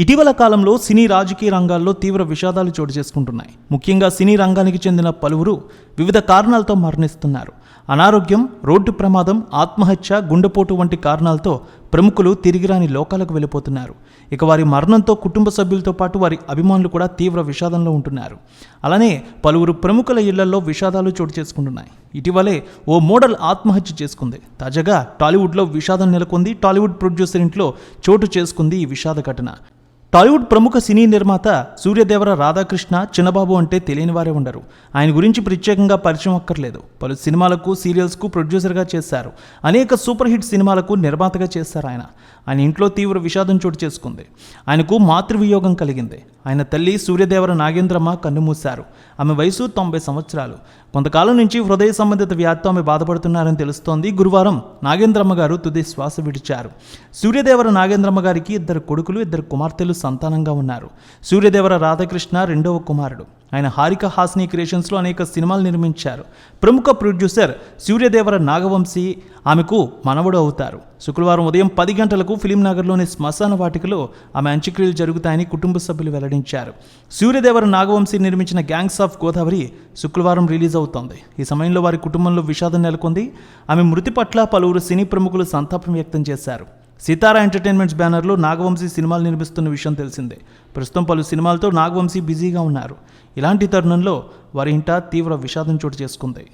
ఇటీవల కాలంలో సినీ రాజకీయ రంగాల్లో తీవ్ర విషాదాలు చోటు చేసుకుంటున్నాయి. ముఖ్యంగా సినీ రంగానికి చెందిన పలువురు వివిధ కారణాలతో మరణిస్తున్నారు. అనారోగ్యం రోడ్డు ప్రమాదం ఆత్మహత్య గుండెపోటు వంటి కారణాలతో ప్రముఖులు తిరిగిరాని లోకాలకు వెళ్ళిపోతున్నారు. ఇక వారి మరణంతో కుటుంబ సభ్యులతో పాటు వారి అభిమానులు కూడా తీవ్ర విషాదంలో ఉంటున్నారు. అలానే పలువురు ప్రముఖుల ఇళ్ళలో విషాదాలు చోటు చేసుకుంటున్నాయి. ఇటీవలే ఓ మోడల్ ఆత్మహత్య చేసుకుంది. తాజాగా టాలీవుడ్లో విషాదం నెలకొంది. టాలీవుడ్ ప్రొడ్యూసర్ ఇంట్లో చోటు చేసుకుంది ఈ విషాద ఘటన. టాలీవుడ్ ప్రముఖ సినీ నిర్మాత సూర్యదేవర రాధాకృష్ణ చిన్నబాబు అంటే తెలియని వారే ఉండరు. ఆయన గురించి ప్రత్యేకంగా పరిచయం అక్కర్లేదు. పలు సినిమాలకు సీరియల్స్కు ప్రొడ్యూసర్గా చేశారు. అనేక సూపర్ హిట్ సినిమాలకు నిర్మాతగా చేశారు ఆయన. ఆయన ఇంట్లో తీవ్ర విషాదం చోటు చేసుకుంది. ఆయనకు మాతృవియోగం కలిగింది. ఆయన తల్లి సూర్యదేవర నాగేంద్రమ్మ కన్నుమూశారు. ఆమె వయసు తొంభై సంవత్సరాలు. కొంతకాలం నుంచి హృదయ సంబంధిత వ్యాధితో ఆమె బాధపడుతున్నారని తెలుస్తోంది. గురువారం నాగేంద్రమ్మ గారు తుది శ్వాస విడిచారు. సూర్యదేవర నాగేంద్రమ్మ గారికి ఇద్దరు కొడుకులు ఇద్దరు కుమార్తెలు సంతానంగా ఉన్నారు. సూర్యదేవర రాధాకృష్ణ రెండవ కుమారుడు. ఆయన హారిక హాస్ని క్రియేషన్స్లో అనేక సినిమాలు నిర్మించారు. ప్రముఖ ప్రొడ్యూసర్ సూర్యదేవర నాగవంశీ ఆమెకు మనవడు అవుతారు. శుక్రవారం ఉదయం పది గంటలకు ఫిలిం నగర్లోని శ్మశాన వాటికలో ఆమె అంత్యక్రియలు జరుగుతాయని కుటుంబ సభ్యులు వెల్లడించారు. సూర్యదేవర నాగవంశీ నిర్మించిన గ్యాంగ్స్ ఆఫ్ గోదావరి శుక్రవారం రిలీజ్ అవుతోంది. ఈ సమయంలో వారి కుటుంబంలో విషాదం నెలకొంది. ఆమె మృతి పట్ల పలువురు సినీ ప్రముఖులు సంతాపం వ్యక్తం చేశారు. సీతారా ఎంటర్టైన్మెంట్స్ బ్యానర్లో నాగవంశీ సినిమాలు నిర్మిస్తున్న విషయం తెలిసిందే. ప్రస్తుతం పలు సినిమాలతో నాగవంశీ బిజీగా ఉన్నారు. ఇలాంటి తరుణంలో వారి ఇంట తీవ్ర విషాదం చోటు చేసుకుంది.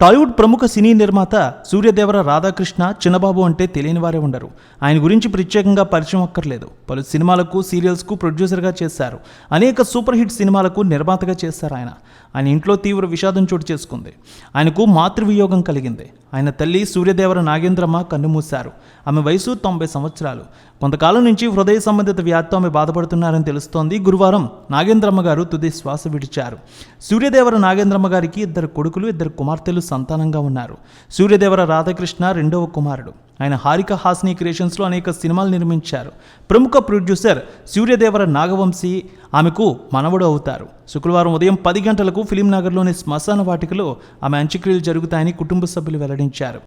టాలీవుడ్ ప్రముఖ సినీ నిర్మాత సూర్యదేవర రాధాకృష్ణ చిన్నబాబు అంటే తెలియని వారే ఉండరు. ఆయన గురించి ప్రత్యేకంగా పరిచయం అక్కర్లేదు. పలు సినిమాలకు సీరియల్స్కు ప్రొడ్యూసర్గా చేశారు. అనేక సూపర్ హిట్ సినిమాలకు నిర్మాతగా చేశారు ఆయన. ఆయన ఇంట్లో తీవ్ర విషాదం చోటు చేసుకుంది. ఆయనకు మాతృవియోగం కలిగింది. ఆయన తల్లి సూర్యదేవర నాగేంద్రమ్మ కన్నుమూశారు. ఆమె వయసు తొంభై సంవత్సరాలు. కొంతకాలం నుంచి హృదయ సంబంధిత వ్యాధితో ఆమె బాధపడుతున్నారని తెలుస్తోంది. గురువారం నాగేంద్రమ్మ గారు తుది శ్వాస విడిచారు. సూర్యదేవర నాగేంద్రమ్మ గారికి ఇద్దరు కొడుకులు ఇద్దరు కుమార్తెలు సంతానంగా ఉన్నారు. సూర్యదేవర రాధాకృష్ణ రెండవ కుమారుడు. ఆయన హారిక హాస్ని క్రియేషన్స్లో అనేక సినిమాలు నిర్మించారు. ప్రముఖ ప్రొడ్యూసర్ సూర్యదేవర నాగవంశీ ఆమెకు మనవడు అవుతారు. శుక్రవారం ఉదయం పది గంటలకు ఫిలిం నగర్లోని శ్మశాన వాటికలో ఆమె అంత్యక్రియలు జరుగుతాయని కుటుంబ సభ్యులు వెల్లడించారు.